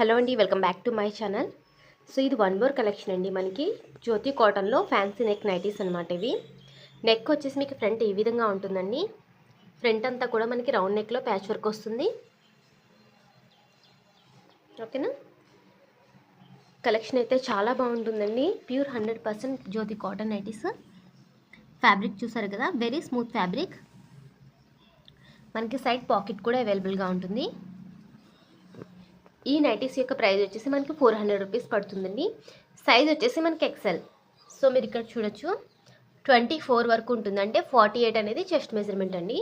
Hello అండి welcome back to my channel. So ఇది one more collection అండి మనకి. జ్యోతి కాటన్లో ఫ్యాన్సీ నెక్ నైటీస్ అనమాట ఇవి. నెక్ వచ్చేసి మీకు ఫ్రంట్ ఈ విధంగా ఉంటుందండి. ఫ్రంట్ అంతా కూడా మనకి రౌండ్ నెక్లో ప్యాచ్ వర్క్ వస్తుంది. ఓకేనా? కలెక్షన్ అయితే చాలా బాగుంటుందండి. Pure hundred percent Jyothi cotton nighties. Fabric చూసారు కదా? Very smooth fabric. మనకి సైడ్ పాకెట్ కూడా అవైలబుల్గా ఉంటుంది. ఈ నైటీస్ యొక్క ప్రైస్ వచ్చేసి మనకి ఫోర్ హండ్రెడ్ రూపీస్ పడుతుందండి. సైజ్ వచ్చేసి మనకి ఎక్సెల్ సో మీరు ఇక్కడ చూడొచ్చు. ట్వంటీ ఫోర్ వరకు ఉంటుంది. అంటే ఫార్టీ ఎయిట్ అనేది చెస్ట్ మెజర్మెంట్ అండి.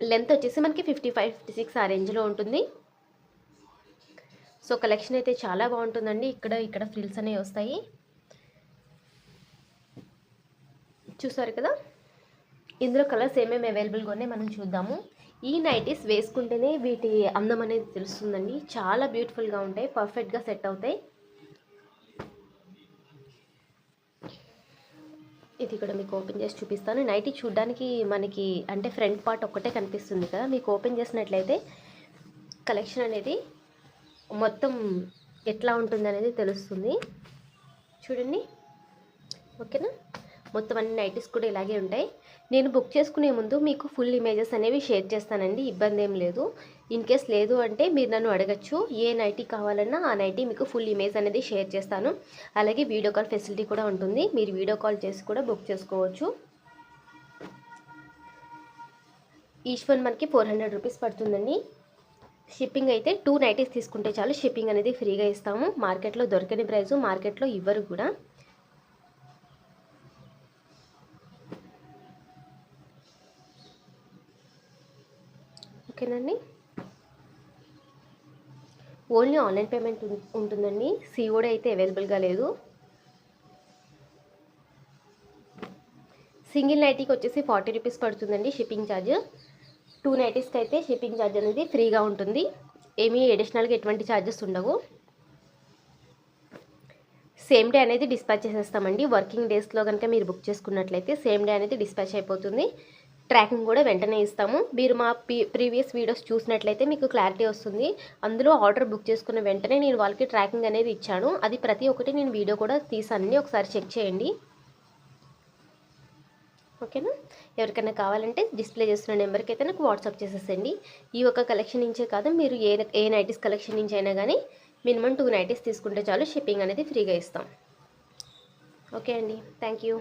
లెంత్ వచ్చేసి మనకి ఫిఫ్టీ ఫైవ్ ఫిఫ్టీ సిక్స్ ఆ రేంజ్లో ఉంటుంది. సో కలెక్షన్ అయితే చాలా బాగుంటుందండి. ఇక్కడ ఇక్కడ ఫ్రిల్స్ అనేవి వస్తాయి. చూసారు కదా? ఇందులో కలర్స్ ఏమేమి అవైలబుల్గా ఉన్నాయి? మనం చూద్దాము. ఈ నైటీస్ వేసుకుంటేనే వీటి అందం అనేది తెలుస్తుందండి. చాలా బ్యూటిఫుల్గా ఉంటాయి. పర్ఫెక్ట్గా సెట్ అవుతాయి. ఇది కూడా మీకు ఓపెన్ చేసి చూపిస్తాను. నైటీ చూడ్డానికి మనకి అంటే ఫ్రంట్ పార్ట్ ఒక్కటే కనిపిస్తుంది కదా. మీకు ఓపెన్ చేసినట్లయితే కలెక్షన్ అనేది మొత్తం ఎట్లా ఉంటుంది అనేది తెలుస్తుంది. చూడండి. ఓకేనా? మొత్తం అన్ని నైటీస్ కూడా ఇలాగే ఉంటాయి. నేను బుక్ చేసుకునే ముందు మీకు ఫుల్ ఇమేజెస్ అనేవి షేర్ చేస్తానండి. ఇబ్బంది ఏం లేదు. ఇన్ కేస్ లేదు అంటే మీరు నన్ను అడగచ్చు. ఏ నైటీ కావాలన్నా ఆ నైటీ మీకు ఫుల్ ఇమేజ్ అనేది షేర్ చేస్తాను. అలాగే వీడియో కాల్ ఫెసిలిటీ కూడా ఉంటుంది. మీరు వీడియో కాల్ చేసి కూడా బుక్ చేసుకోవచ్చు. ఈచ్ వన్ మనకి ఫోర్ హండ్రెడ్ రూపీస్ పడుతుందండి. షిప్పింగ్ అయితే టూ నైటీస్ తీసుకుంటే చాలు షిప్పింగ్ అనేది ఫ్రీగా ఇస్తాము. మార్కెట్లో దొరకని ప్రైస్ మార్కెట్లో ఇవ్వరు కూడా. ఓకేనండి. ఓన్లీ ఆన్లైన్ పేమెంట్ ఉంటుందండి. సిఓడి అయితే అవైలబుల్గా లేదు. సింగిల్ నైటీకి వచ్చేసి ఫార్టీ రూపీస్ పడుతుందండి షిప్పింగ్ ఛార్జ్. టూ నైటీస్కి అయితే షిప్పింగ్ ఛార్జ్ అనేది ఫ్రీగా ఉంటుంది. ఏమీ అడిషనల్గా ఎటువంటి ఛార్జెస్ ఉండవు. సేమ్ డే అనేది డిస్పాచ్ చేసేస్తామండి. వర్కింగ్ డేస్లో కనుక మీరు బుక్ చేసుకున్నట్లయితే సేమ్ డే అనేది డిస్పాచ్ అయిపోతుంది. ట్రాకింగ్ కూడా వెంటనే ఇస్తాము. మీరు మా ప్రీవియస్ వీడియోస్ చూసినట్లయితే మీకు క్లారిటీ వస్తుంది. అందులో ఆర్డర్ బుక్ చేసుకున్న వెంటనే నేను వాళ్ళకి ట్రాకింగ్ అనేది ఇచ్చాను. అది ప్రతి ఒక్కటి నేను వీడియో కూడా తీసానండి ఒకసారి చెక్ చేయండి. ఓకేనా? ఎవరికైనా కావాలంటే డిస్ప్లే చేస్తున్న నెంబర్కి అయితే నాకు వాట్సాప్ చేసేసండి ఈ ఒక్క కలెక్షన్ నుంచే కాదు మీరు ఏ ఏ నైటీస్ కలెక్షన్ నుంచి అయినా కానీ మినిమం టూ నైటీస్ తీసుకుంటే చాలు షిప్పింగ్ అనేది ఫ్రీగా ఇస్తాం. ఓకే అండి. Thank you.